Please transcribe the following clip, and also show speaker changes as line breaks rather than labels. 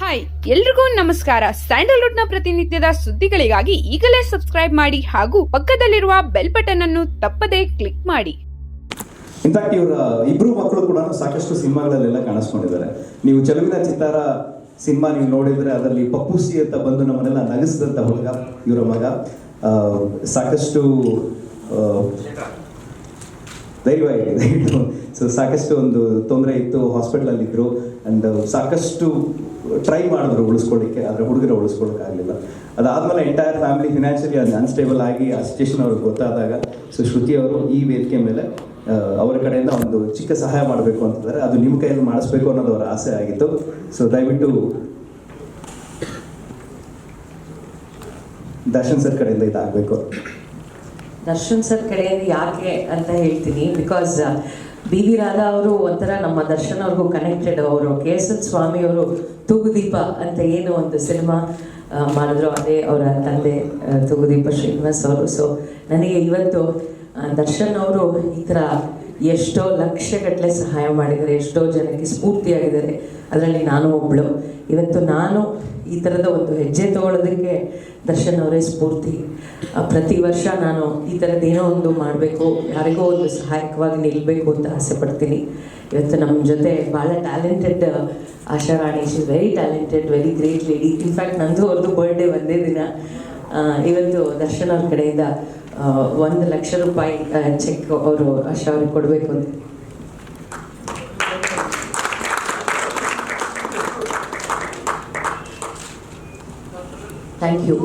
Hi ಎಲ್ರಿಗೂ ನಮಸ್ಕಾರ. ಸ್ಯಾಂಡಲ್ವುಡ್ನ ಪ್ರತಿನಿತ್ಯದ ಸುದ್ದಿಗಳಿಗಾಗಿ ಈಗಲೇ ಸಬ್ಸ್ಕ್ರೈಬ್ ಮಾಡಿ ಹಾಗೂ ಪಕ್ಕದಲ್ಲಿರುವ ಬೆಲ್ ಬಟನ್ ಅನ್ನು ತಪ್ಪದೇ ಕ್ಲಿಕ್ ಮಾಡಿ.
ಇನ್ಫ್ಯಾಕ್ಟ್ ಇವರ ಇಬ್ರು ಮಕ್ಕಳು ಕೂಡ ಸಾಕಷ್ಟು ಸಿನಿಮಾಗಳಲ್ಲೆಲ್ಲ ಕಾಣಿಸ್ಕೊಂಡಿದ್ದಾರೆ. ನೀವು ಚಲುವಿನ ಚಿತ್ತಾರ ಸಿನಿಮಾ ನೀವು ನೋಡಿದ್ರೆ ಅದರಲ್ಲಿ ಪಪ್ಪುಸಿ ಅಂತ ಬಂದು ನಮ್ಮನ್ನೆಲ್ಲ ನಗಿಸಿದಂಥ ಹುಡುಗ, ಇವರ ಮಗ. ಸಾಕಷ್ಟು ಧೈರ್ಯವಾಗಿ ದಯವಿಟ್ಟು ಸೊ ಸಾಕಷ್ಟು ಒಂದು ತೊಂದರೆ ಇತ್ತು. ಹಾಸ್ಪಿಟ್ಲಲ್ಲಿದ್ದರು ಅಂಡ್ ಸಾಕಷ್ಟು ಟ್ರೈ ಮಾಡಿದ್ರು ಉಳಿಸ್ಕೊಳ್ಳಿಕ್ಕೆ ಆದರೆ ಹುಡುಗರ ಉಳಿಸ್ಕೊಳ್ಳೋಕ್ಕಾಗಲಿಲ್ಲ ಅದಾದ್ಮೇಲೆ ಎಂಟೈರ್ ಫ್ಯಾಮಿಲಿ ಫಿನಾನ್ಷಿಯಲಿ ಅದು ಅನ್ಸ್ಟೇಬಲ್ ಆಗಿ ಆ ಸಿಚುಯೇಷನ್ ಅವ್ರಿಗೆ ಗೊತ್ತಾದಾಗ ಸೊ ಶ್ರುತಿ ಅವರು ಈ ವೇದಿಕೆ ಮೇಲೆ ಅವರ ಕಡೆಯಿಂದ ಒಂದು ಚಿಕ್ಕ ಸಹಾಯ ಮಾಡಬೇಕು ಅಂತಂದರೆ ಅದು ನಿಮ್ಮ ಕೈಯಲ್ಲಿ ಮಾಡಿಸ್ಬೇಕು ಅನ್ನೋದು ಅವರ ಆಸೆ ಆಗಿತ್ತು. ಸೊ ದಯವಿಟ್ಟು ದರ್ಶನ್ ಸರ್ ಕಡೆಯಿಂದ ಇದಾಗಬೇಕು.
ದರ್ಶನ್ ಸರ್ ಕಡೆಯಿಂದ ಯಾಕೆ ಅಂತ ಹೇಳ್ತೀನಿ ಬಿಕಾಸ್ ಬಿ ವಿ ರಾಧಾ ಅವರು ಒಂಥರ ನಮ್ಮ ದರ್ಶನ್ ಅವ್ರಿಗೂ ಕನೆಕ್ಟೆಡ್ ಅವರು ಕೆ ಎಸ್ ಎನ್ ಸ್ವಾಮಿ ಅವರು ತೂಗುದೀಪ ಅಂತ ಏನು ಒಂದು ಸಿನಿಮಾ ಮಾಡಿದ್ರು, ಅದೇ ಅವರ ತಂದೆ ತೂಗುದೀಪ ಶ್ರೀನಿವಾಸ್ ಅವರು. ಸೊ ನನಗೆ ಇವತ್ತು ದರ್ಶನ್ ಅವರು ಈ ಥರ ಎಷ್ಟೋ ಲಕ್ಷಗಟ್ಟಲೆ ಸಹಾಯ ಮಾಡಿದ್ದಾರೆ, ಎಷ್ಟೋ ಜನಕ್ಕೆ ಸ್ಫೂರ್ತಿಯಾಗಿದ್ದಾರೆ. ಅದರಲ್ಲಿ ನಾನು ಒಬ್ಬಳು ಇವತ್ತು ನಾನು ಈ ಥರದ ಒಂದು ಹೆಜ್ಜೆ ತಗೊಳ್ಳೋದಕ್ಕೆ ದರ್ಶನ್ ಅವರೇ ಸ್ಫೂರ್ತಿ. ಪ್ರತಿ ವರ್ಷ ನಾನು ಈ ಥರದ್ದೇನೋ ಒಂದು ಮಾಡಬೇಕು, ಯಾರಿಗೋ ಒಂದು ಸಹಾಯಕವಾಗಿ ನಿಲ್ಲಬೇಕು ಅಂತ ಆಸೆ ಪಡ್ತೀನಿ. ಇವತ್ತು ನಮ್ಮ ಜೊತೆ ಭಾಳ talented Asha Rani. Is very talented very great lady in fact ನಂದು ಅವ್ರದ್ದು ಬರ್ಡೇ ಒಂದೇ ದಿನ. ಇವತ್ತು ದರ್ಶನ್ ಅವ್ರ ಕಡೆಯಿಂದ ಒಂದು ಲಕ್ಷ ರೂಪಾಯಿ ಚೆಕ್ ಅವರು ಆಶಾ ಅವ್ರಿಗೆ ಕೊಡಬೇಕು ಅಂತ. Thank you